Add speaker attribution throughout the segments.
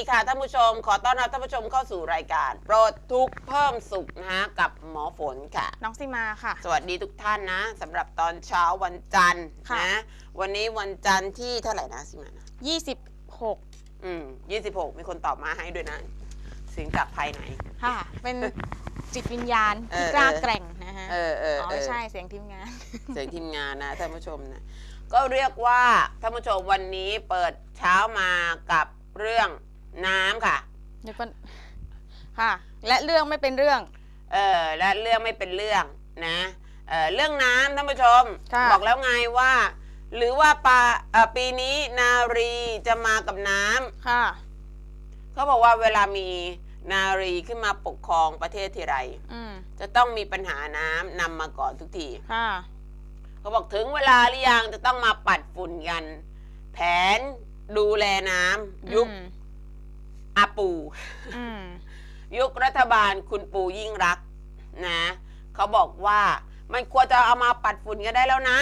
Speaker 1: วัสดีค่ะสวัสดีค่ะท่านผู้ชม ขอต้อนรับท่านผู้ชมเข้าสู่รายการโปรดทุกข์เพิ่มสุขนะฮะกับหมอฝนค่ะ
Speaker 2: น้องซีมาค่ะ
Speaker 1: สวัสดีทุกท่านนะสำหรับตอนเช้าวันจันทร์
Speaker 2: ค่ะ
Speaker 1: นะวันนี้วันจันทร์ที่เท่าไหร่นะสิมานะ
Speaker 2: 26
Speaker 1: อืมยี่สิบหกมีคนตอบมาให้ด้วยนะเสียงจากภายใน
Speaker 2: ค่ะ เป็นจิตวิญญาณ
Speaker 1: เอ
Speaker 2: ที่
Speaker 1: อก
Speaker 2: ล้า
Speaker 1: เออ
Speaker 2: แกร่งนะฮะ
Speaker 1: เออเออ
Speaker 2: อ๋อ
Speaker 1: เอ
Speaker 2: ไม่
Speaker 1: อ
Speaker 2: ใช่เสียงทีมงาน
Speaker 1: เสียงทีมงานนะท่านผู้ชมนะก็เรียกว่าท่านผู้ชมวันนี้เปิดเช้ามากับเรื่อง น้ำค่ะ
Speaker 2: เดี๋ยวก่อนค่ะ และเรื่องไม่เป็นเรื่อง
Speaker 1: เออและเรื่องไม่เป็นเรื่องนะเออเรื่องน้ำท่านผู้ชม
Speaker 2: ค่ะ
Speaker 1: บอกแล้วไงว่า หรือว่าปาเอ่อปีนี้นารีจะมากับน้ำ
Speaker 2: ค่ะ
Speaker 1: เขาบอกว่าเวลามีนารีขึ้นมาปกครองประเทศทีไร
Speaker 2: อืม
Speaker 1: จะต้องมีปัญหาน้ำนำมาก่อนทุกที
Speaker 2: ค่ะ
Speaker 1: เขาบอกถึงเวลาหรือยังจะต้องมาปัดฝุ่นกัน แผนดูแลน้ำยุค
Speaker 2: อืม
Speaker 1: อาปู
Speaker 2: อืม
Speaker 1: ยุครัฐบาลคุณปูยิ่งรักษณ์นะเขาบอกว่ามันควรจะเอามาปัดฝุ่นกันได้แล้วนะ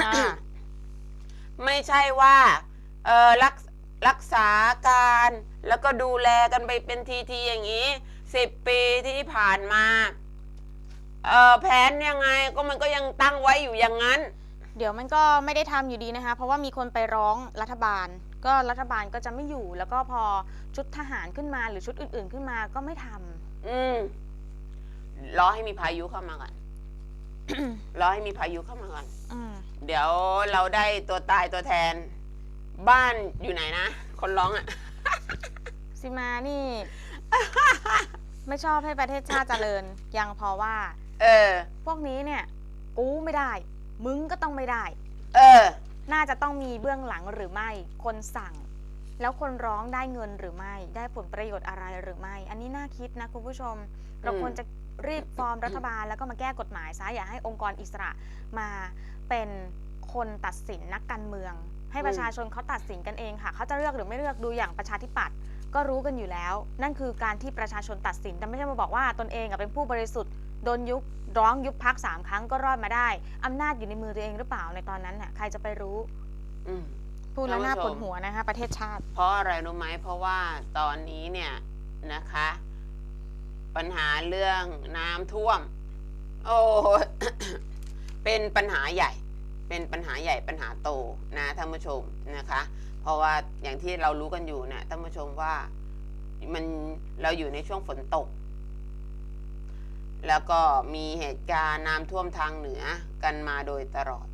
Speaker 2: ค่ะ
Speaker 1: ไม่ใช่ว่าเออรักรักษาการแล้วก็ดูแลกันไปเป็นทีทีๆอย่างนี้สิบปีที่ผ่านมาเออแผนยังไงก็มันก็ยังตั้งไว้อยู่อย่างนั้น
Speaker 2: เดี๋ยวมันก็ไม่ได้ทำอยู่ดีนะคะ เพราะว่ามีคนไปร้องรัฐบาล ก็รัฐบาลก็จะไม่อยู่ แล้วก็พอชุดทหารขึ้นมาหรือชุดอื่น ๆขึ้นมาก็ไม่ทำ
Speaker 1: อืมรอให้มีพายุเข้ามาก่อน รอให้มีพายุเข้ามาก่อน
Speaker 2: อืม
Speaker 1: เดี๋ยวเราได้ตัวตายตัวแทน บ้านอยู่ไหนนะ คนร้องอะ่ะ
Speaker 2: ซีมานี่ ไม่ชอบให้ประเทศชาติเจริญ ยังเพราะว่า
Speaker 1: เออ
Speaker 2: พวกนี้เนี่ย กูไม่ได้ มึงก็ต้องไม่ได้
Speaker 1: เออ
Speaker 2: น่าจะต้องมีเบื้องหลังหรือไม่ คนสั่ง แล้วคนร้องได้เงินหรือไม่ ได้ผลประโยชน์อะไรหรือไม่ อันนี้น่าคิดนะคุณผู้ชม เราควรจะรีบฟอร์มรัฐบาลแล้วก็มาแก้กฎหมายซะอย่าให้องค์กรอิสระมาเป็นคนตัดสินนักการเมือง ให้ประชาชนเขาตัดสินกันเองค่ะเขาจะเลือกหรือไม่เลือกดูอย่างประชาธิปัตย์ก็รู้กันอยู่แล้ว นั่นคือการที่ประชาชนตัดสินแต่ไม่ใช่มาบอกว่าตนเองเป็นผู้บริสุทธิ์ โดนยุบร้องยุบพักสามครั้งก็รอดมาได้ อำนาจอยู่ในมือตัวเองหรือเปล่าในตอนนั้นน่ะใครจะไปรู้
Speaker 1: อืม
Speaker 2: พูดแล้วน่า
Speaker 1: ท่าน
Speaker 2: ป
Speaker 1: ผู้ชม
Speaker 2: วดหัวนะคะ ประเทศชาติ
Speaker 1: เพราะอะไรรู้ไหมเพราะว่าตอนนี้เนี่ยนะคะ ปัญหาเรื่องน้ำท่วม โอ้ เป็นปัญหาใหญ่ เป็นปัญหาใหญ่ปัญหาโตนะท่านผู้ชมนะคะ เพราะว่าอย่างที่เรารู้กันอยู่เนี่ยท่านผู้ชมว่ามันเราอยู่ในช่วงฝนตก แล้วก็มีเหตุการณ์น้ำท่วมทางเหนือกันมาโดยตลอด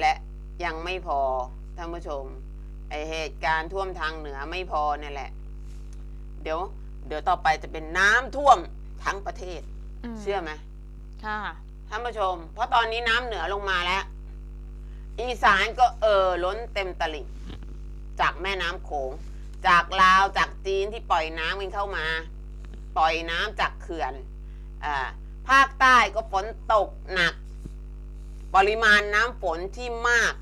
Speaker 1: และยังไม่พอท่านผู้ชมไอเหตุการณ์ท่วมทางเหนือไม่พอเนี่ยแหละ เดี๋ยว เดี๋ยวต่อไปจะเป็นน้ำท่วมทั้งประเทศ
Speaker 2: ม
Speaker 1: เชื่อไหม
Speaker 2: ค่ะ
Speaker 1: ท่านผู้ชม เพราะตอนนี้น้ำเหนือลงมาแล้ว อีสานก็เอ่อล้นเต็มตลิ่ง จากแม่น้ำโขง จากลาวจากจีนที่ปล่อยน้ำกันเข้ามา ปล่อยน้ำจากเขื่อนอา ภาคใต้ก็ฝนตกหนัก ปริมาณน้ำฝนที่มาก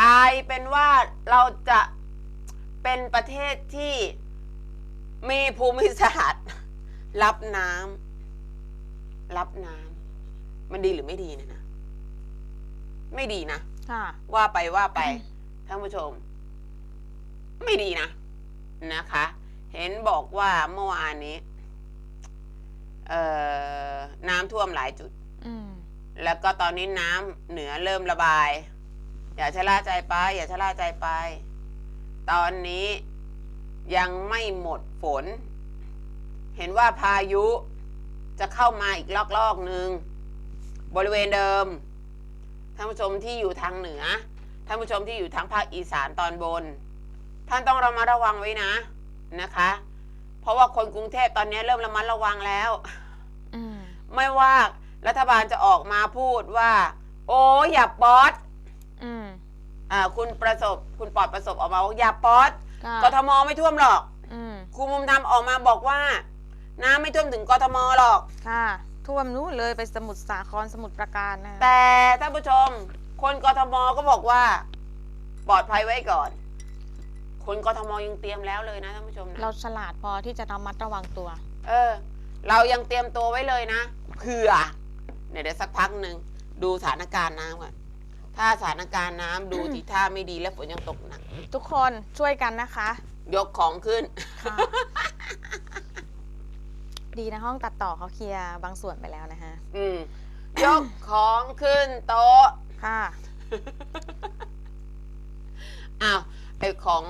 Speaker 1: กลายเป็นว่าเราจะเป็นประเทศที่มีภูมิศาสตร์ รับน้ำรับน้ำมันดีหรือไม่ดีเนยนะ ไม่ดีนะ
Speaker 2: ค่ะ
Speaker 1: ว่าไปว่าไปท่านผู้ชม ไม่ดีนะนะคะ เห็นบอกว่าเมื่อวานนี้ เอ่อน้ำท่วมหลายจุด
Speaker 2: อืม
Speaker 1: แล้วก็ตอนนี้น้ำเหนือเริ่มระบาย อย่าชะล่าใจไป อย่าชะล่าใจไป ตอนนี้ยังไม่หมดฝน เห็นว่าพายุจะเข้ามาอีกลอกลอกๆหนึ่งบริเวณเดิมท่านผู้ชมที่อยู่ทางเหนือท่านผู้ชมที่อยู่ทางภาคอีสานตอนบน ท่านต้องระมัดระวังไว้นะนะคะ เพราะว่าคนกรุงเทพตอนนี้เริ่มระมัดระวังแล้ว
Speaker 2: อืม
Speaker 1: ไม่ว่ารัฐบาลจะออกมาพูดว่า โอ้ยอย่าป๊อด
Speaker 2: อืม
Speaker 1: อ่าคุณประสบคุณปลอดประสบออกมาว่าอย่าป๊อด
Speaker 2: ค่ะ
Speaker 1: กทมไม่ท่วมหรอก
Speaker 2: อืม
Speaker 1: ครูมุมทำออกมาบอกว่า น้ำไม่ท่วมถึงกทมหรอก
Speaker 2: ค่ะ ท่วมนู้นเลยไปสมุทรสาครสมุทรปราการนะคะ
Speaker 1: แต่ท่านผู้ชม คนกทมก็บอกว่า ปลอดภัยไว้ก่อน คนกทมยังเตรียมแล้วเลยนะท่านผู้ชมนะ
Speaker 2: เราฉลาดพอที่จะระมัดระวังตัว
Speaker 1: เออ เรายังเตรียมตัวไว้เลยนะเผื่อเดี๋ยวเดี๋ยวสักพักหนึ่งดูสถานการณ์น้ำก่อนถ้าสถานการณ์น้ำดูทีท่าไม่ดีและฝนยังตกหนัก
Speaker 2: ทุกคนช่วยกันนะคะ
Speaker 1: ยกของขึ้น
Speaker 2: ค่ะ ดีนะห้องตัดต่อเขาเคลียร์บางส่วนไปแล้วนะฮะ
Speaker 1: อืม ยกของขึ้นโต๊ะ
Speaker 2: ค่ะ
Speaker 1: อ้าว ไอของ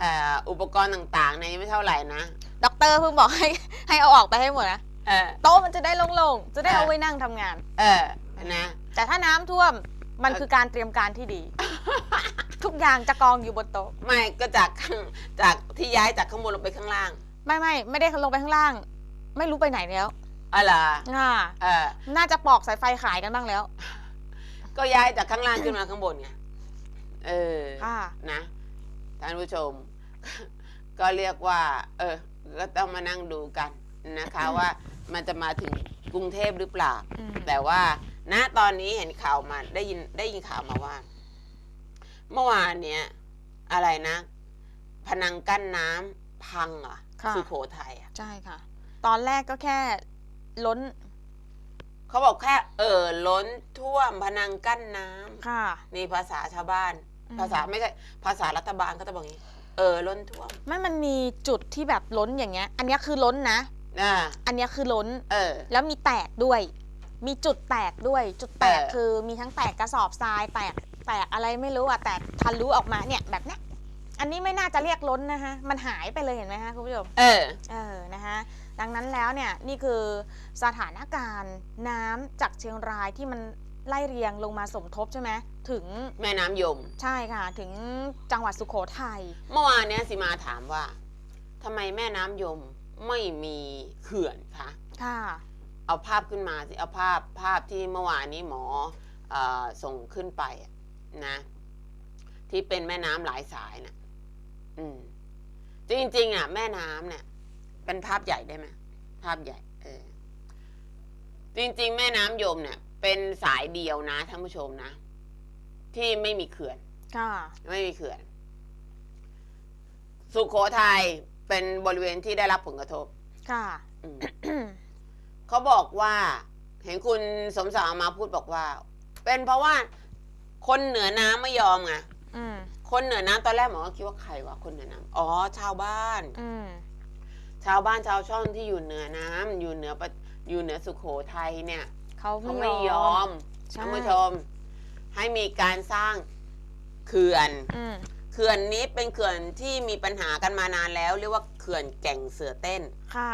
Speaker 1: เอ่ออุปกรณ์ต่างๆเนี่ยยังไม่เท่าไหร่นะ
Speaker 2: ด็อกเตอร์เพิ่งบอกให้ให้เอาออกไปให้หมดนะ
Speaker 1: เออ
Speaker 2: โต๊ะมันจะได้โล่งๆจะได้
Speaker 1: เออ
Speaker 2: เอาไว้นั่งทำงาน
Speaker 1: เออนะ
Speaker 2: แต่ถ้าน้ำท่วมมัน
Speaker 1: เออ
Speaker 2: คือการเตรียมการที่ดี ทุกอย่างจะกองอยู่บนโต๊ะ
Speaker 1: ไม่ก็จากข้างจากที่ย้ายจากข้างบนลงไปข้างล่าง
Speaker 2: ไม่ไม่ไม่ได้ลงไปข้างล่าง ไม่รู้ไปไหนแล้ว
Speaker 1: อะไร
Speaker 2: อ่า
Speaker 1: เออ
Speaker 2: น่าจะปอกสายไฟขายกันบ้างแล้ว
Speaker 1: ก็ย้ายจากข้างล่างขึ้นมาข้างบนไง เออ
Speaker 2: ค่ะ
Speaker 1: นะ ท่านผู้ชม ก็เรียกว่า เออ ก็ต้องมานั่งดูกันนะคะว่ามันจะมาถึงกรุงเทพหรือเปล่า
Speaker 2: อืม
Speaker 1: แต่ว่าณตอนนี้เห็นข่าวมาได้ยินได้ยินข่าวมาว่า เมื่อวานเนี้ยอะไรนะ พนังกั้นน้ำพังเหรอะ
Speaker 2: ค่ะ
Speaker 1: สุโขทัยอะ
Speaker 2: ใช่ค่ะ ตอนแรกก็แค่ล้น
Speaker 1: เขาบอกแค่ เออล้นท่วมพนังกั้นน้ำ
Speaker 2: ค่ะ
Speaker 1: นี่ภาษาชาวบ้าน
Speaker 2: อืม
Speaker 1: ภาษาไม่ใช่ภาษารัฐบาลก็จะบอกอย่างนี้ เออล้นท่วม
Speaker 2: ไม่มันมีจุดที่แบบล้นอย่างเงี้ย อันเนี้ยคือล้นนะ
Speaker 1: อ่า
Speaker 2: อันเนี้ยคือล้น
Speaker 1: เออ
Speaker 2: แล้วมีแตกด้วย มีจุดแตกด้วย จุดแตก
Speaker 1: เออ
Speaker 2: คือมีทั้งแตกกระสอบทรายแตกแตกอะไรไม่รู้อะแต่ทะลุออกมาเนี่ยแบบเนี้ย อันนี้ไม่น่าจะเรียกล้นนะคะมันหายไปเลยเห็นไหมคะคุณผู้ชม
Speaker 1: เออ
Speaker 2: เออ นะคะดังนั้นแล้วเนี่ยนี่คือสถานการณ์น้ำจากเชียงรายที่มัน ไล่เรียงลงมาสมทบใช่ไหมถึง
Speaker 1: แม่น้ำยม
Speaker 2: ใช่ค่ะ ถึงจังหวัดสุโขทัย
Speaker 1: เมื่อวานเนี้ยสิมาถามว่าทำไมแม่น้ำยมไม่มีเขื่อนคะ
Speaker 2: ค่ะ
Speaker 1: เอาภาพขึ้นมาสิ เอาภาพภาพที่เมื่อวานนี้หมอเออส่งขึ้นไปอะนะ ที่เป็นแม่น้ำหลายสายนะอืม จริงๆอะ แม่น้ำเนี่ย เป็นภาพใหญ่ได้ไหมภาพใหญ่ เออ จริง ๆ แม่น้ำยมเนี่ย เป็นสายเดียวนะท่านผู้ชมนะ ที่ไม่มีเขื่อน
Speaker 2: ค่ะ
Speaker 1: ไม่มีเขื่อน สุขโขทัยเป็นบริเวณที่ได้รับผลกระทบ
Speaker 2: ค่ะ
Speaker 1: อืม เขาบอกว่า เห็นคุณสมศักดิ์เอามาพูดบอกว่า เป็นเพราะว่า คนเหนือน้ำไม่ยอมไง
Speaker 2: อืม
Speaker 1: คนเหนือน้ำตอนแรกหมอก็คิดว่าใครวะคนเหนือน้ำอ๋อ ชาวบ้าน
Speaker 2: อืม
Speaker 1: ชาวบ้านชาวช่องที่อยู่เหนือน้ำอยู่เหนือประอยู่เหนือสุขโขทัยเนี่ย
Speaker 2: เขา
Speaker 1: เขา
Speaker 2: ไม่
Speaker 1: ไม่
Speaker 2: ย
Speaker 1: ย
Speaker 2: อ
Speaker 1: อ
Speaker 2: ม
Speaker 1: ม
Speaker 2: ใช่
Speaker 1: ท่านผู้ชม ให้มีการสร้างเขื่อน
Speaker 2: อืม
Speaker 1: เขื่อนนี้เป็นเขื่อนที่มีปัญหากันมานานแล้ว เรียกว่าเขื่อนแก่งเสือเต้น
Speaker 2: ค่ะ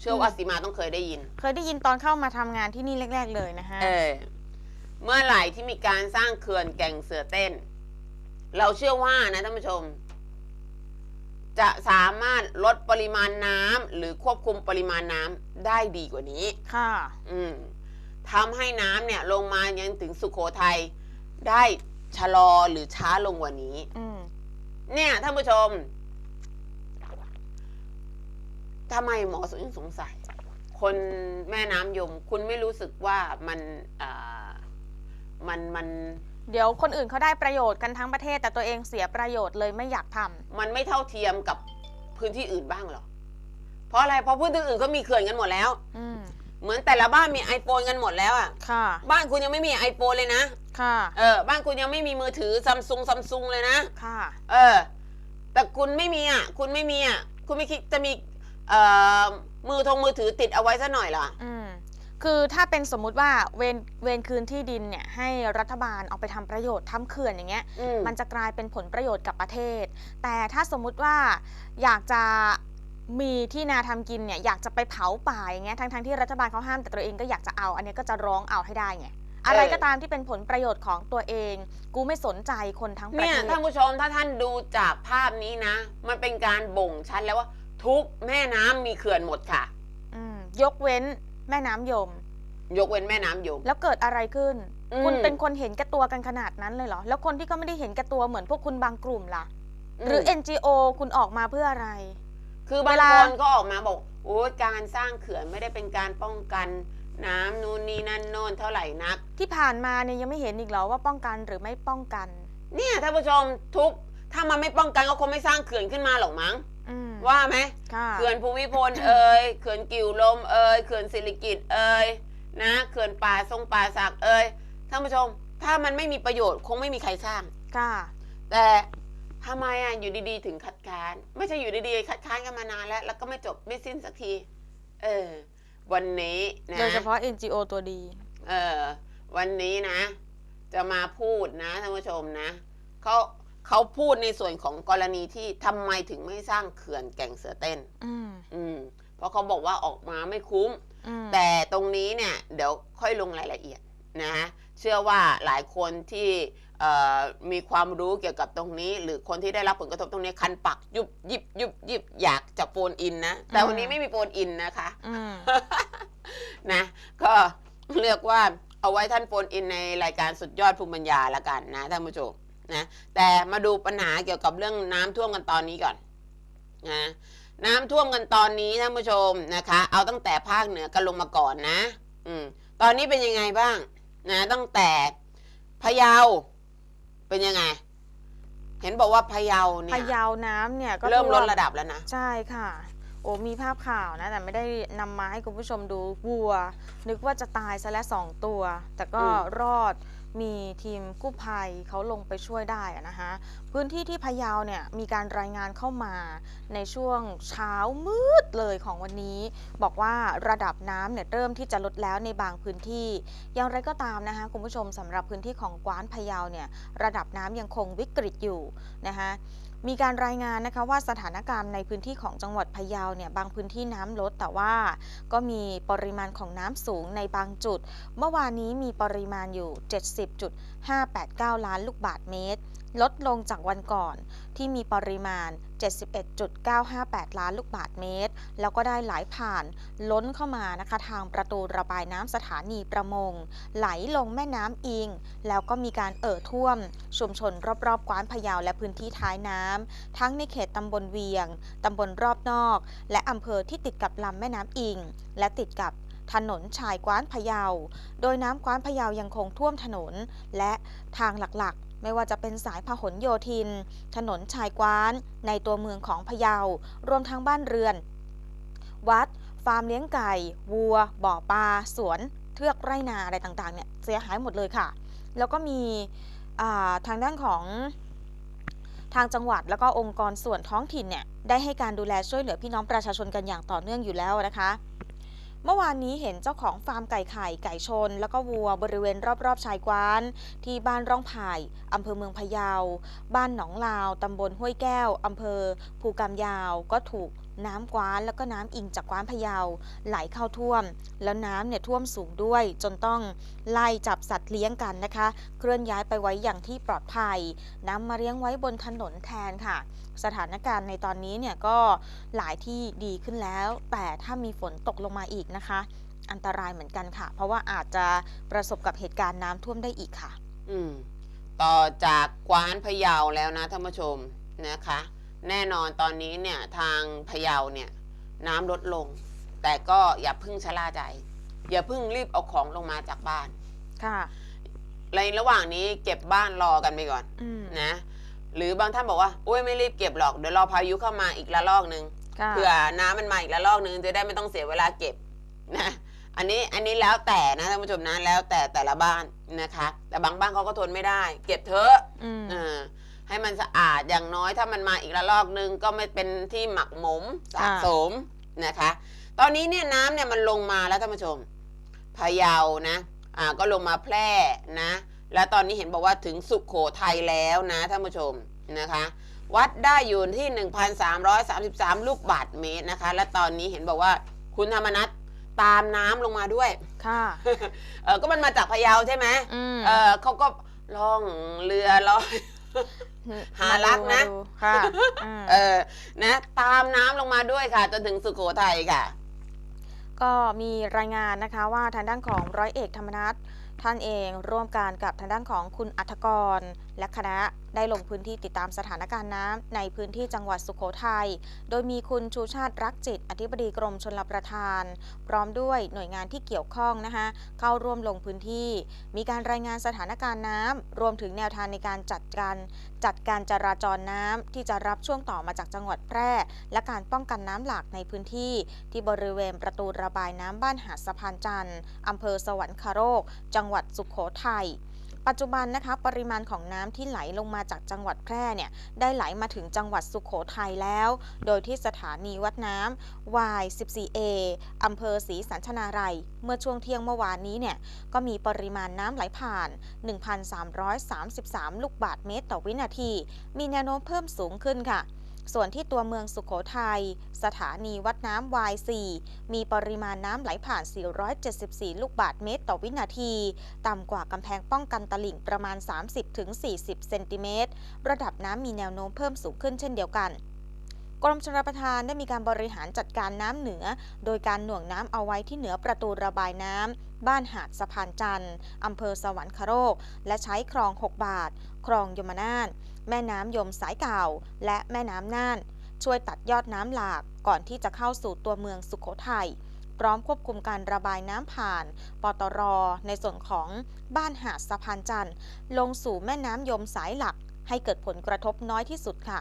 Speaker 1: เชื่อว่าสีมาต้องเคยได้ยิน
Speaker 2: เคยได้ยินตอนเข้ามาทำงานที่นี่แรก ๆ เลยนะคะ
Speaker 1: เออ เมื่อไหร่ที่มีการสร้างเขื่อนแก่งเสือเต้น เราเชื่อว่านะท่านผู้ชม จะสามารถลดปริมาณน้ำหรือควบคุมปริมาณน้ำได้ดีกว่านี้
Speaker 2: ค่ะ
Speaker 1: อืม ทำให้น้ำเนี่ยลงมายังถึงสุโขทัยได้ชะลอหรือช้าลงกว่านี้
Speaker 2: อืม
Speaker 1: เนี่ยท่านผู้ชมทำไมหมอสุยังสงสัย คนแม่น้ำยม คุณไม่รู้สึกว่ามันอ่ามันมัน
Speaker 2: เดี๋ยวคนอื่นเขาได้ประโยชน์กันทั้งประเทศ แต่ตัวเองเสียประโยชน์เลยไม่อยากทำ
Speaker 1: มันไม่เท่าเทียมกับพื้นที่อื่นบ้างเหรอ เพราะอะไร เพราะพื้นที่อื่นก็มีเขื่อนกันหมดแล้ว
Speaker 2: อืม
Speaker 1: เหมือนแต่ละบ้านมีไอโฟนกันหมดแล้วอะ
Speaker 2: ค่ะ
Speaker 1: บ้านคุณยังไม่มีไอโฟนเลยนะ
Speaker 2: ค่ะ
Speaker 1: เออ บ้านคุณยังไม่มีมือถือซัมซุงซัมซุงเลยนะ
Speaker 2: ค่ะ
Speaker 1: เออ แต่คุณไม่มีอะ คุณไม่มีอะ คุณไม่คิดจะมี เอ่อ มือทงมือถือติดเอาไว้ซะหน่อยเหรอ
Speaker 2: อืม คือถ้าเป็นสมมุติว่าเวนเวนคืนที่ดินเนี่ย ให้รัฐบาลเอาไปทำประโยชน์ทำเขื่อนอย่างเงี้ย
Speaker 1: อืม
Speaker 2: มันจะกลายเป็นผลประโยชน์กับประเทศ แต่ถ้าสมมุติว่าอยากจะ มีที่นาทำกินเนี่ยอยากจะไปเผาป่าอย่างเงี้ยทั้งทั้งๆที่รัฐบาลเขาห้ามแต่ตัวเองก็อยากจะเอา อันเนี้ยก็จะร้องเอาให้ได้ไงอะไรก็ตามที่เป็นผลประโยชน์ของตัวเอง กูไม่สนใจคนทั้งประ
Speaker 1: เนี่ย
Speaker 2: เทศ
Speaker 1: ท่านผู้ชมถ้าท่านดูจากภาพนี้นะ มันเป็นการบ่งชัดแล้วว่า ทุกแม่น้ำมีเขื่อนหมดค่ะ
Speaker 2: อืมยกเว้นแม่น้ำยม
Speaker 1: ยกเว้นแม่น้ำยม
Speaker 2: แล้วเกิดอะไรขึ้น
Speaker 1: อืม
Speaker 2: คุณเป็นคนเห็นแก่ตัวกันขนาดนั้นเลยเหรอ แล้วคนที่เขาไม่ได้เห็นแก่ตัวเหมือนพวกคุณบางกลุ่มล่ะ หรือ
Speaker 1: ม
Speaker 2: NGO คุณออกมาเพื่ออะไร
Speaker 1: คือบาง
Speaker 2: เวลา
Speaker 1: คนก็ออกมาบอกโอ้ยการสร้างเขื่อนไม่ได้เป็นการป้องกันน้ำนู่นนี่นั่นโน่นเท่าไหร่นัก
Speaker 2: ที่ผ่านมาเนี่ยยังไม่เห็นอีกเหรอว่าป้องกันหรือไม่ป้องกัน
Speaker 1: เนี่ยท่านผู้ชมทุกถ้ามันไม่ป้องกันก็คงไม่สร้างเขื่อนขึ้นมาหรอกมั้ง
Speaker 2: อืม
Speaker 1: ว่าไหม
Speaker 2: ค่ะ
Speaker 1: เขื่อนภูมิพลเอ่ยเขื่อนกิ่วลมเอ่ยเขื่อนสิริกิตเอ่ยนะเขื่อนป่าทรงป่าศักดิ์เอ่ยท่านผู้ชม ถ้ามันไม่มีประโยชน์คงไม่มีใครสร้าง
Speaker 2: ค่ะ
Speaker 1: แต่ ทำไมอะอยู่ดีๆ ถึงคัดค้าน ไม่ใช่อยู่ดีๆคัดค้านกันมานานแล้ว แล้วก็ไม่จบไม่สิ้นสักที เออ วันนี้นะ
Speaker 2: โดยเฉพาะ NGO ตัวดี
Speaker 1: เออ วันนี้นะ จะมาพูดนะท่านผู้ชมนะเขาเขาพูดในส่วนของกรณีที่ทำไมถึงไม่สร้างเขื่อนแก่งเสือเต้น
Speaker 2: อืม
Speaker 1: อืม เพราะเขาบอกว่าออกมาไม่คุ้ม
Speaker 2: อืม
Speaker 1: แต่ตรงนี้เนี่ย เดี๋ยวค่อยลงรายละเอียดนะฮะเชื่อว่าหลายคนที่เอ่อ มีความรู้เกี่ยวกับตรงนี้ หรือคนที่ได้รับผลกระทบตรงนี้คันปักยุบยิบยุบยิบอยากจะโฟนอินนะ แต่วันนี้ไม่มีโฟนอินนะคะ
Speaker 2: อืม
Speaker 1: นะ ก็เรียกว่าเอาไว้ท่านโฟนอินในรายการสุดยอดภูมิปัญญาละกันนะท่านผู้ชมนะแต่มาดูปัญหาเกี่ยวกับเรื่องน้ำท่วมกันตอนนี้ก่อนนะน้ำท่วมกันตอนนี้ท่านผู้ชมนะคะ เอาตั้งแต่ภาคเหนือกันลงมาก่อนนะ อืมตอนนี้เป็นยังไงบ้าง นะ ตั้งแต่พะเยา เป็นยังไง เห็นบอกว่าพะเยาเนี่
Speaker 2: พะ
Speaker 1: ย
Speaker 2: เยาน้ำเนี่ยก็
Speaker 1: เริ่มลด
Speaker 2: ท่ว
Speaker 1: ระดับแล้วนะ
Speaker 2: ใช่ค่ะ โอ้มีภาพข่าวนะ แต่ไม่ได้นำมาให้คุณผู้ชมดูวัว นึกว่าจะตายซะแล้วสองตัว แต่ก็
Speaker 1: อืม
Speaker 2: รอด มีทีมกู้ภัยเขาลงไปช่วยได้นะคะพื้นที่ที่พะเยาเนี่ยมีการรายงานเข้ามาในช่วงเช้ามืดเลยของวันนี้ บอกว่าระดับน้ำเนี่ยเริ่มที่จะลดแล้วในบางพื้นที่ อย่างไรก็ตามนะคะคุณผู้ชมสำหรับพื้นที่ของกวานพะเยาเนี่ยระดับน้ำยังคงวิกฤตอยู่นะคะ มีการรายงานนะคะว่าสถานการณ์ในพื้นที่ของจังหวัดพะเยาเนี่ยบางพื้นที่น้ำลด แต่ว่าก็มีปริมาณของน้ำสูงในบางจุด เมื่อวานนี้มีปริมาณอยู่ 70.589 ล้านลูกบาทเมตร ลดลงจากวันก่อนที่มีปริมาณ 71.958 ล้านลูกบาศก์เมตร แล้วก็ได้ไหลผ่านล้นเข้ามานะคะทางประตูระบายน้ำสถานีประมง ไหลลงแม่น้ำอิง แล้วก็มีการเอ่อท่วม ชุมชนรอบๆกวานพะเยาและพื้นที่ท้ายน้ำทั้งในเขตตำบลเวียงตำบลรอบนอก และอำเภอที่ติดกับลำแม่น้ำอิง และติดกับถนนชายกว้านพะเยา โดยน้ำกว้านพะเยายังคงท่วมถนน และทางหลักๆ ไม่ว่าจะเป็นสายพหลโยธิน ถนนชายกว้าน ในตัวเมืองของพะเยา รวมทั้งบ้านเรือน วัด ฟาร์มเลี้ยงไก่ วัว บ่อปลา สวน เทือกไรนาอะไรต่างๆ เนี่ยเสียหายหมดเลยค่ะ แล้วก็มีทางด้านของทางจังหวัดแล้วก็องค์กรส่วนท้องถิ่นเนี่ยได้ให้การดูแลช่วยเหลือพี่น้องประชาชนกันอย่างต่อเนื่องอยู่แล้วนะคะ เมื่อวานนี้เห็นเจ้าของฟาร์มไก่ไข่ไก่ชน แล้วก็วัวบริเวณรอบๆชายกว้าน ที่บ้านร่องไผ่อำเภอเมืองพะเยา บ้านหนองลาวตำบลห้วยแก้วอำเภอภูกามยาวก็ถูก น้ำกว้านแล้วก็น้ำอิงจากกว้านพะเยาไหลเข้าท่วม แล้วน้ำเนี่ยท่วมสูงด้วย จนต้องไล่จับสัตว์เลี้ยงกันนะคะ เคลื่อนย้ายไปไว้อย่างที่ปลอดภัยนำมาเลี้ยงไว้บนถนนแทนค่ะ สถานการณ์ในตอนนี้เนี่ยก็หลายที่ดีขึ้นแล้ว แต่ถ้ามีฝนตกลงมาอีกนะคะ อันตรายเหมือนกันค่ะ เพราะว่าอาจจะประสบกับเหตุการณ์น้ำท่วมได้อีกค่ะ
Speaker 1: อืม ต่อจากกวานพะเยาแล้วนะท่านผู้ชมนะคะ แน่นอนตอนนี้เนี่ยทางพะเยาเนี่ยน้ำลดลง แต่ก็อย่าเพึ่งชะล่าใจ อย่าเพึ่งรีบเอาของลงมาจากบ้าน
Speaker 2: ค่ะ
Speaker 1: ในระหว่างนี้เก็บบ้านรอกันไปก่อน
Speaker 2: อืม
Speaker 1: นะ หรือบางท่านบอกว่าโอ้ยไม่รีบเก็บหรอกเดี๋ยวรอพายุเข้ามาอีกระลอกหนึ่ง
Speaker 2: ค่ะ
Speaker 1: เผื่อน้ำมันมาอีกระลอกหนึ่งจะได้ไม่ต้องเสียเวลาเก็บนะอันนี้อันนี้แล้วแต่นะท่านผู้ชมนะแล้วแต่แต่ละบ้านนะคะ แต่บางบ้านเขาก็ทนไม่ได้ เก็บเถอะ
Speaker 2: อืม
Speaker 1: เออ ให้มันสะอาดอย่างน้อยถ้ามันมาอีกระลอกนึงก็ไม่เป็นที่หมักหมมสะสมนะคะ ตอนนี้เนี่ยน้ำเนี่ยมันลงมาแล้วท่านผู้ชมพะเยานะอ่าก็ลงมาแพร่นะ แล้วตอนนี้เห็นบอกว่าถึงสุขโขทัยแล้วนะท่านผู้ชมนะคะ วัดได้อยู่ที่ 1,333 ลูกบาทเมตรนะคะ และตอนนี้เห็นบอกว่าคุณธรรมนัฐตามน้ำลงมาด้วย
Speaker 2: ค่ะ
Speaker 1: เออก็มันมาจากพะเยาใช่ไหม
Speaker 2: อืม
Speaker 1: เออเขาก็ล่องเรือลอย หารักนะ
Speaker 2: มาดูค่ะอืม
Speaker 1: เออ นะ ตามน้ำลงมาด้วยค่ะ จนถึงสุโขทัยค่ะ
Speaker 2: ก็มีรายงานนะคะว่าทางด้านของร้อยเอกธรรมนัฐท่านเองร่วมการกับทางด้านของคุณอัธกร และคณะได้ลงพื้นที่ติดตามสถานการณ์น้ำในพื้นที่จังหวัดสุโขทัย โดยมีคุณชูชาติรักจิต อธิบดีกรมชลประทาน พร้อมด้วยหน่วยงานที่เกี่ยวข้องนะคะเข้าร่วมลงพื้นที่ มีการรายงานสถานการณ์น้ำรวมถึงแนวทางในการจัดการจัดการจราจรน้ำที่จะรับช่วงต่อมาจากจังหวัดแพร่ และการป้องกันน้ำหลากในพื้นที่ ที่บริเวณประตูระบายน้ำบ้านหาดสะพานจันทร์อำเภอสวรรคโรคจังหวัดสุขโขทัย ปัจจุบันนะคะปริมาณของน้ำที่ไหลลงมาจากจังหวัดแพร่เนี่ยได้ไหลมาถึงจังหวัดสุขโขทัยแล้ว โดยที่สถานีวัดน้ำ Y14A อำเภอศรีสันชนาลัย เมื่อช่วงเที่ยงเมื่อวานนี้เนี่ยก็มีปริมาณน้ำไหลผ่าน 1,333 ลูกบาศก์เมตรต่อวินาที มีแนวโน้มเพิ่มสูงขึ้นค่ะ ส่วนที่ตัวเมืองสุขโขทัย สถานีวัดน้ำ Y4 มีปริมาณน้ำไหลผ่าน 474 ลูกบาศก์เมตรต่อวินาที ต่ำกว่ากำแพงป้องกันตลิ่งประมาณ 30-40 เซนติเมตร ระดับน้ำมีแนวโน้มเพิ่มสูงขึ้นเช่นเดียวกันกรมชลประทานได้มีการบริหารจัดการน้ำเหนือ โดยการหน่วงน้ำเอาไว้ที่เหนือประตูระบายน้ำ บ้านหาดสะพานจันทร์อำเภอสวรรคโลกและใช้คลอง 6 บาท คลองยมนาถ แม่น้ำยมสายเก่า และแม่น้ำน่าน ช่วยตัดยอดน้ำหลากก่อนที่จะเข้าสู่ตัวเมืองสุขโขทัยพร้อมควบคุมการระบายน้ำผ่าน ปตร ในส่วนของบ้านหาดสะพานจันทร์ ลงสู่แม่น้ำยมสายหลัก ให้เกิดผลกระทบน้อยที่สุดค่ะ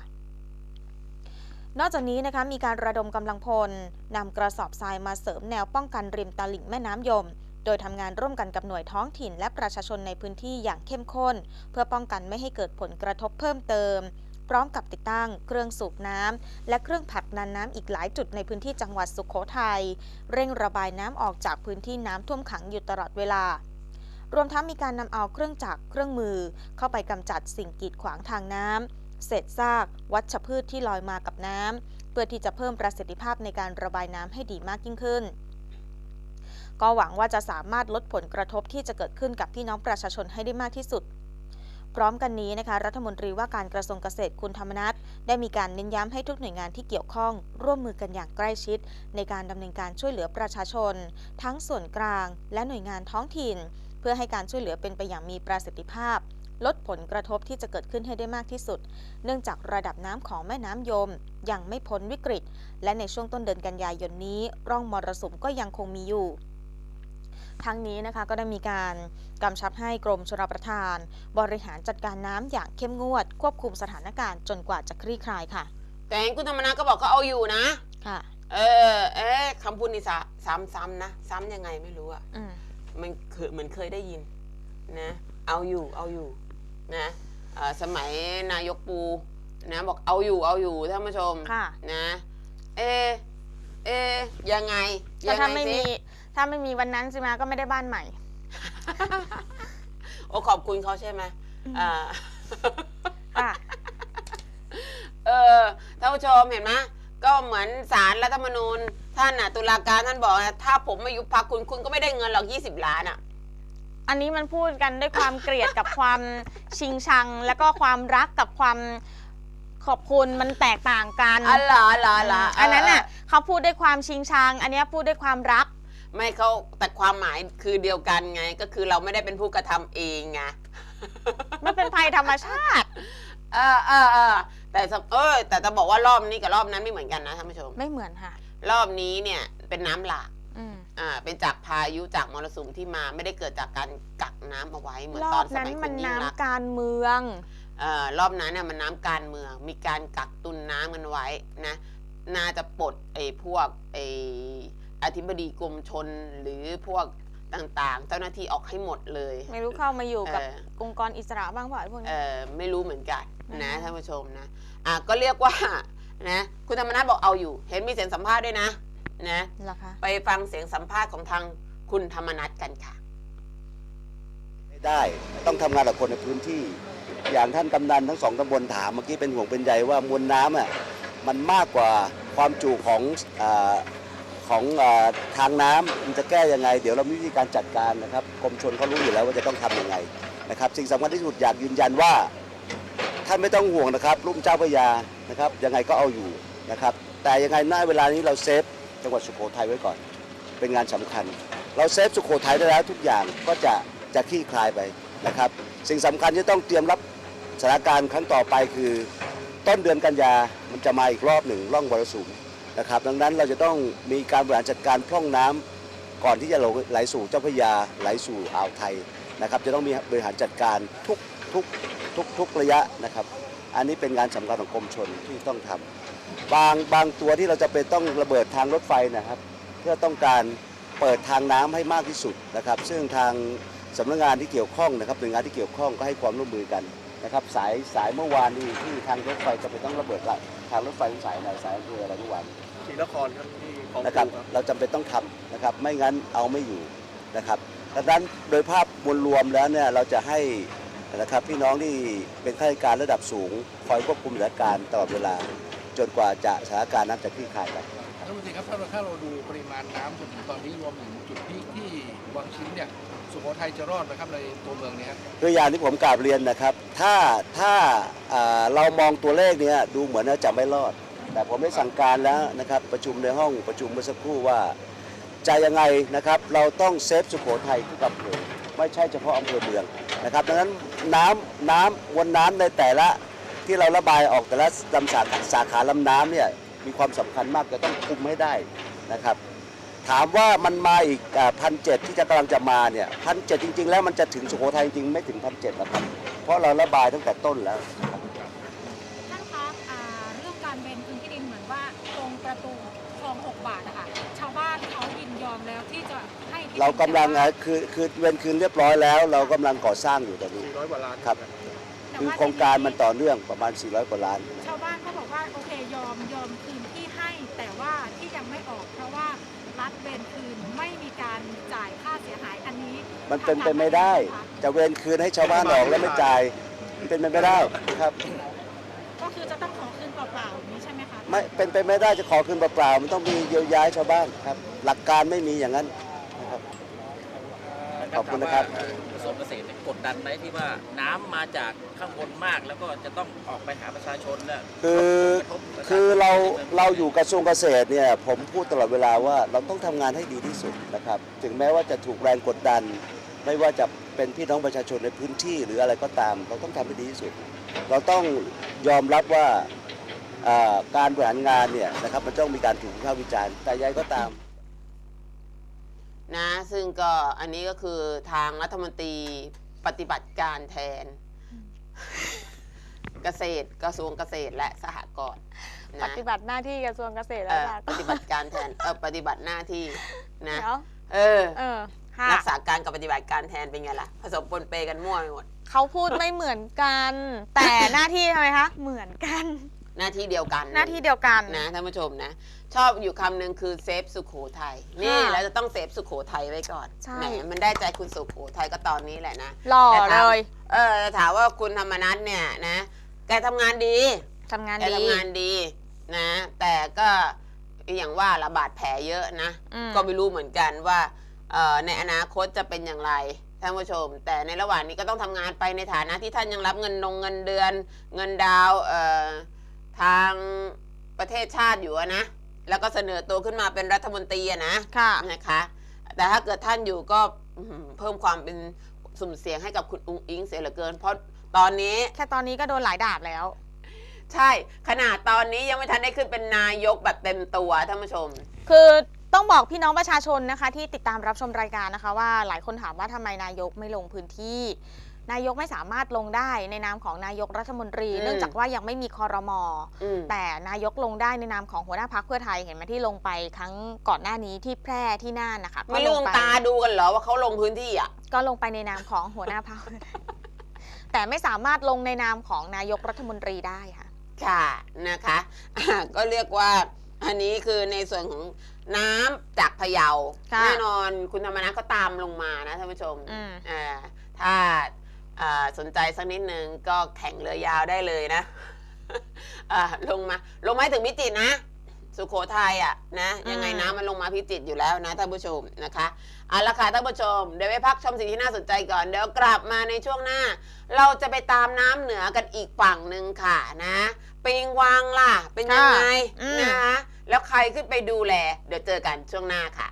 Speaker 2: นอกจากนี้นะคะมีการระดมกำลังพลนำกระสอบทรายมาเสริมแนวป้องกันริมตลิ่งแม่น้ำยม โดยทำงานร่วมกันกับหน่วยท้องถิ่นและประชาชนในพื้นที่อย่างเข้มข้น เพื่อป้องกันไม่ให้เกิดผลกระทบเพิ่มเติม พร้อมกับติดตั้ง เครื่องสูบน้ำและเครื่องผลักดันน้ำอีกหลายจุดในพื้นที่จังหวัดสุขโขทัยเร่งระบายน้ำออกจากพื้นที่น้ำท่วมขังอยู่ตลอดเวลารวมทั้งมีการนำเอาเครื่องจักรเครื่องมือ เข้าไปกำจัดสิ่งกีดขวางทางน้ำเศษซาก วัชพืชที่ลอยมากับน้ำเพื่อที่จะเพิ่มประสิทธิภาพในการระบายน้ำให้ดีมากยิ่งขึ้น ก็หวังว่าจะสามารถลดผลกระทบที่จะเกิดขึ้นกับพี่น้องประชาชนให้ได้มากที่สุด พร้อมกันนี้นะคะ รัฐมนตรีว่าการกระทรวงเกษตรคุณธรรมนัฐได้มีการเน้นย้ำให้ทุกหน่วยงานที่เกี่ยวข้อง ร่วมมือกันอย่างใกล้ชิด ในการดำเนินการช่วยเหลือประชาชน ทั้งส่วนกลาง และหน่วยงานท้องถิ่น เพื่อให้การช่วยเหลือเป็นไปอย่างมีประสิทธิภาพลดผลกระทบที่จะเกิดขึ้นให้ได้มากที่สุด เนื่องจากระดับน้ำของแม่น้ำยม ยังไม่พ้นวิกฤต และในช่วงต้นเดือนกันยายนนี้ ร่องมรสุมก็ยังคงมีอยู่ ทั้งนี้นะคะก็ได้มีการกำชับให้กรมชลประทาน บริหารจัดการน้ำอย่างเข้มงวด ควบคุมสถานการณ์จนกว่าจะคลี่คลายค่ะ
Speaker 1: แต่เห็นคุณธรรมนัฐก็บอกเขาเอาอยู่นะ
Speaker 2: ค่ะ
Speaker 1: เออ เอ๊ะคำพูดนี่ซะซ้ำๆนะ ซ้ำยังไงไม่รู้อะ
Speaker 2: อืม
Speaker 1: มันเคยเหมือนเคยได้ยินนะ เอาอยู่เอาอยู่นะเอ่อสมัยนายกปูนะบอกเอาอยู่เอาอยู่ท่านผู้ชม
Speaker 2: ค่ะ
Speaker 1: นะ เอะเอะยังไง
Speaker 2: แต่
Speaker 1: ยัง
Speaker 2: ถ้า
Speaker 1: ไง
Speaker 2: ไม่
Speaker 1: สิ
Speaker 2: มี ถ้าไม่มีวันนั้นสิมาก็ไม่ได้บ้านใหม่
Speaker 1: โอ้ขอบคุณเขาใช่ไหมอ่า
Speaker 2: ค่ะ
Speaker 1: เออท่านผู้ชมเห็นไหมก็เหมือนสารรัฐธรรมนูญ ท่านน่ะตุลาการท่านบอกนะถ้าผมไม่ยุบพักคุณคุณก็ไม่ได้เงินหรอก 20 ล้านอะ
Speaker 2: อันนี้มันพูดกันด้วยความเกลียดกับความชิงชัง แล้วก็ความรักกับความขอบคุณมันแตกต่างกัน
Speaker 1: อ๋อเหรอเหรอเหรอ
Speaker 2: อันนั้นน่ะ
Speaker 1: เเขา
Speaker 2: พูดด้วยความชิงชัง อันเนี้ยพูดด้วยความรัก
Speaker 1: ไม่เขาแต่ความหมายคือเดียวกันไง ก็คือเราไม่ได้เป็นผู้กระทำเองไง
Speaker 2: มันเป็นภัยธรรมชาติ
Speaker 1: เออเออเออแต่สเออแต่จะบอกว่ารอบนี้กับรอบนั้นไม่เหมือนกันนะท่านผู้ชม
Speaker 2: ไม่เหมือนค่ะ
Speaker 1: รอบนี้เนี่ยเป็นน้ำหลาก
Speaker 2: อืม
Speaker 1: อ่าเป็นจากพายุจากมรสุมที่มาไม่ได้เกิดจากการกักน้ำเอาไว้เหมือน
Speaker 2: ร
Speaker 1: ต
Speaker 2: อ
Speaker 1: อน
Speaker 2: บ
Speaker 1: ส
Speaker 2: นั้น
Speaker 1: มัยคุ
Speaker 2: มัน
Speaker 1: ณยิ่งรักษณ์
Speaker 2: น้ำการเมือง
Speaker 1: เอ่อรอบนั้นน่ะมันน้ำการเมือง มีการกักตุนน้ำกันไว้นะ น่าจะปลดไอ้พวกไอ้ อธิบดีกรมชนหรือพวกต่างๆ เจ้าหน้าที่ออกให้หมดเลย
Speaker 2: ไม่รู้เข้ามาอยู่กับ
Speaker 1: เออ
Speaker 2: องค์กรอิสระบ้างเปล่าไอ้พวก
Speaker 1: เอ
Speaker 2: นี้
Speaker 1: อไม่รู้เหมือนกันนะ
Speaker 2: อืม
Speaker 1: ท่านผู้ชมนะอะก็เรียกว่านะคุณธรรมนัฐบอกเอาอยู่ เห็นมีเสียงสัมภาษณ์ด้วยนะนะ
Speaker 2: เหรอคะ
Speaker 1: ไปฟังเสียงสัมภาษณ์ของทางคุณธรรมนัฐกันค่ะ
Speaker 3: ไม่ได้ต้องทำงานกับคนในพื้นที่ อย่างท่านกำนันทั้งสองตำบลถามเมื่อกี้เป็นห่วงเป็นใยว่ามวลน้ำอะมันมากกว่าความจุของอา ของอทางน้ำมันจะแก้ยังไง เดี๋ยวเรามีวิธีการจัดการนะครับกรมชนเขารู้อยู่แล้วว่าจะต้องทำยังไงนะครับ สิ่งสำคัญที่สุดอยากยืนยันว่าท่านไม่ต้องห่วงนะครับรุ่มเจ้าพระยานะครับยังไงก็เอาอยู่นะครับ แต่ยังไงหน้าเวลานี้เราเซฟจังหวัดสุโขทัยไว้ก่อน เป็นงานสำคัญ เราเซฟสุโขทัยได้แล้วทุกอย่างก็จะจะคลี่คลายไปนะครับ สิ่งสำคัญที่ต้องเตรียมรับสถานการณ์ครั้งต่อไปคือ ต้นเดือนกันยามันจะมาอีกรอบหนึ่งร่องมรสุม นะครับ ดังนั้นเราจะต้องมีการบริหารจัดการพร่องน้ำก่อนที่จะไหลสู่เจ้าพระยาไหลสู่อ่าวไทยนะครับ จะต้องมีบริหารจัดการทุกทุกทุกทุกระยะนะครับ อันนี้เป็นงานสำคัญของกรมชนที่ต้องทำบางบางตัวที่เราจะเป็นต้องระเบิดทางรถไฟนะครับ เพื่อต้องการเปิดทางน้ำให้มากที่สุดนะครับ ซึ่งทางสำนักงานที่เกี่ยวข้องนะครับหน่วยงานที่เกี่ยวข้องก็ให้ความร่วมมือกัน นะครับสายสายเมื่อวานนี้ที่ทางรถไฟจะเป็นต้องระเบิดละทางรถไฟสายไหนสายอำเภออะไรเมื่อวาน
Speaker 4: ศรีนครครับที่ของ
Speaker 3: นะครับ
Speaker 4: ถูก
Speaker 3: เราจำเป็นต้องทำนะครับ ไม่งั้นเอาไม่อยู่นะครับดังนั้นโดยภาพมวลรวมแล้วเนี่ยเราจะให้นะครับพี่น้องที่เป็นข้าราชการระดับสูงคอยควบคุมสถานการณ์ตลอดเวลา จนกว่าจะสถานการณ์นั้นจะคลี่คลายไป
Speaker 5: ท่านรัฐมนตรีครับถ้าเราถ้าเราดูปริมาณน้ำจนถึงตอนนี้รวมถึงจุดพีคที่วังชิ้นเนี่ยสุ โขทัยจะรอดไหมครับในตัวเมืองนี้ครับ
Speaker 3: ตัวอย่างที่ผมกราบเรียนนะครับ ถ้าถ้าเรามองตัวเลขเนี้ยดูเหมือนว่าจะไม่รอด แต่ผมได้สั่งการแล้วนะครับประชุมในห้องประชุมเมื่อสักครู่ว่าจะยังไงนะครับเราต้องเซฟสุโขทัยทุกอำเภอไม่ใช่เฉพาะอำเภอเมืองนะครับดังนั้นน้ำน้ำวลน้ำในแต่ละที่เราระบายออกแต่ละลำสาขาสาขาลำน้ำเนี่ยมีความสำคัญมากจะต้องคุมให้ได้นะครับ ถามว่ามันมาอีกพันเจ็ดที่จะกำลังจะมาเนี่ยพันเจ็ดจริง ๆ แล้วมันจะถึงสุโขทัยจริงๆไม่ถึงพันเจ็หรอกครับ เพราะเราระบายตั้งแต่ต้นแล้ว
Speaker 6: ท่านคะอ่าเรื่องการเบนคืนที่ดินเหมือนว่าตรงประตูคลอง6บาทนะคะชาวบ้านเขายินยอมแล้วที่จะให้ที่ดิน
Speaker 3: เรากำลังอะคือคือเวนคืนเรียบร้อยแล้ว เรากำลังก่อสร้างอยู่ตอนนี้
Speaker 4: 400กว่าล้าน
Speaker 3: ครับ
Speaker 6: แต่
Speaker 3: คือ
Speaker 6: ว่
Speaker 3: โครงการมันต่อเนื่องประมาณ 400 กว่าล้าน
Speaker 6: รัฐเบนคืนไม่มีการจ่ายค่าเสียหายอันนี้
Speaker 3: มันเป็นไปไม่ได้จะเวนคืนให้ชาวบ้านออกแล้วไม่จ่ายมันเป็นไปไม่ได้ครับ
Speaker 6: ก็คือจะต้องขอคืนเปล่าๆอย่างนี้ใช่ไหมคะ
Speaker 3: ไม่เป็นไปไม่ได้จะขอคืนเปล่าๆมันต้องมีเยียวยาให้ชาวบ้านครับ หลักการไม่มีอย่างนั้นนะครับขอบคุณนะครับ
Speaker 7: ถามว่ากระทรวงเกษตรเนี่ยกดดันไหมที่ว่าน้ำมาจากข้างบนมากแล้วก็จะต้องออกไปหาประชาชนเนี่ย
Speaker 3: คือคือเราเราอยู่กระทรวงเกษตรเนี่ยผมพูดตลอดเวลาว่าเราต้องทำงานให้ดีที่สุดนะครับ ถึงแม้ว่าจะถูกแรงกดดัน ไม่ว่าจะเป็นพี่น้องประชาชนในพื้นที่หรืออะไรก็ตาม เราต้องทำให้ดีที่สุด เราต้องยอมรับว่าการบริหารงานเนี่ยนะครับมันต้องมีการถูกวิพากษ์วิจารณ์แต่ยังไงก็ตาม
Speaker 1: นะ ซึ่งก็อันนี้ก็คือทางรัฐมนตรีปฏิบัติการแทน เกษตรกระทรวงเกษตรและสหกรณ์
Speaker 2: ป
Speaker 1: นะ
Speaker 2: ฏิบัติหน้าที่กระทรวงเกษตร
Speaker 1: เอ
Speaker 2: และ
Speaker 1: อ
Speaker 2: สหก
Speaker 1: ป
Speaker 2: รณ์
Speaker 1: ฏิบัติการแทนเออปฏิบัติหน้าที่นะ
Speaker 2: เดี๋ยว
Speaker 1: เออ
Speaker 2: เออค่ะ
Speaker 1: รักษาการกับปฏิบัติการแทนเป็นไงล่ะ ผสมปนเปกันมั่วไปหมด
Speaker 2: เขาพูดไม่เหมือนกัน แต่หน้าที่ทำไมคะ เหมือนกัน
Speaker 1: หน้าที่เดียวกัน
Speaker 2: หน้าที่เดียวกัน
Speaker 1: นะท่านผู้ชมนะ ชอบอยู่คำหนึ่งคือเซฟสุโขทัยนี่
Speaker 2: ค่ะ
Speaker 1: เราจะต้องเซฟสุโขทัยไว้ก่อน
Speaker 2: ใช่
Speaker 1: แหมมันได้ใจคุณสุโขทัยก็ตอนนี้แหละนะ
Speaker 2: หล่อ
Speaker 1: แต่ถาม
Speaker 2: เลย
Speaker 1: เออแต่ถามว่าคุณธรรมนัทเนี่ยนะ แกทำงานดี
Speaker 2: ทำงาน
Speaker 1: แก
Speaker 2: ดี
Speaker 1: ทำงานดีนะ แต่ก็อย่างว่าระบาดแผลเยอะนะ
Speaker 2: อืม
Speaker 1: ก็ไม่รู้เหมือนกันว่าเอ่อในอนาคตจะเป็นอย่างไรท่านผู้ชม แต่ในระหว่างนี้ก็ต้องทำงานไปในฐานะที่ท่านยังรับเงินนงเงินเดือน เงินดาวเอ่อ ทางประเทศชาติอยู่อะนะ แล้วก็เสนอตัวขึ้นมาเป็นรัฐมนตรีอะนะ
Speaker 2: ค่ะ
Speaker 1: นะคะ แต่ถ้าเกิดท่านอยู่ก็อื้อหือเพิ่มความเป็นสุ่มเสียงให้กับคุณอุ้งอิงเสียเหลือเกิน เพราะตอนนี้
Speaker 2: แค่ตอนนี้ก็โดนหลายดาบแล้ว
Speaker 1: ใช่ขนาดตอนนี้ยังไม่ทันได้ขึ้นเป็นนายกแบบเต็มตัวท่านผู้ชม
Speaker 2: คือต้องบอกพี่น้องประชาชนนะคะ ที่ติดตามรับชมรายการนะคะ ว่าหลายคนถามว่าทำไมนายกไม่ลงพื้นที่ นายกไม่สามารถลงได้ในนามของนายกรัฐมนตรี
Speaker 1: อืม
Speaker 2: เนื่องจากว่ายังไม่มีคอรมอ
Speaker 1: อืม
Speaker 2: แต่นายกลงได้ในนามของหัวหน้าพักเพื่อไทยเห็นไหมที่ลงไปครั้งก่อนหน้านี้ที่แพร่ที่น่านนะคะ
Speaker 1: ไม่
Speaker 2: ก็
Speaker 1: ลื
Speaker 2: ง
Speaker 1: ม
Speaker 2: ไป
Speaker 1: ตาดูกันเหรอว่าเขาลงพื้นที่อะ
Speaker 2: ก็ลงไปในนามของหัวหน้าพัก แต่ไม่สามารถลงในนามของนายกรัฐมนตรีได้ค่ะ
Speaker 1: ค่ะนะคะอ่าก็เรียกว่าอันนี้คือในส่วนของน้ำจากพะเยา
Speaker 2: ค่ะ
Speaker 1: แน่นอนคุณธรรมนัฐก็ตามลงมานะท่านผู้ชม
Speaker 2: อืม
Speaker 1: อ่าถ้าอ่า สนใจสักนิดนึงก็แข่งเรือยาวได้เลยนะอ่าลงมา ลงมาให้ถึงพิจิตรนะ สุโขทัยอะนะยังไง
Speaker 2: อืม
Speaker 1: น้ำมันลงมาพิจิตรอยู่แล้วนะท่านผู้ชมนะคะเอาละค่ะท่านผู้ชม เดี๋ยวไปพักชมสิ่งที่น่าสนใจก่อน เดี๋ยวกลับมาในช่วงหน้า เราจะไปตามน้ำเหนือกันอีกฝั่งหนึ่งค่ะนะปิงวังล่ะ เป็นยังไง
Speaker 2: อืม
Speaker 1: นะคะแล้วใครขึ้นไปดูแล เดี๋ยวเจอกันช่วงหน้าค่ะ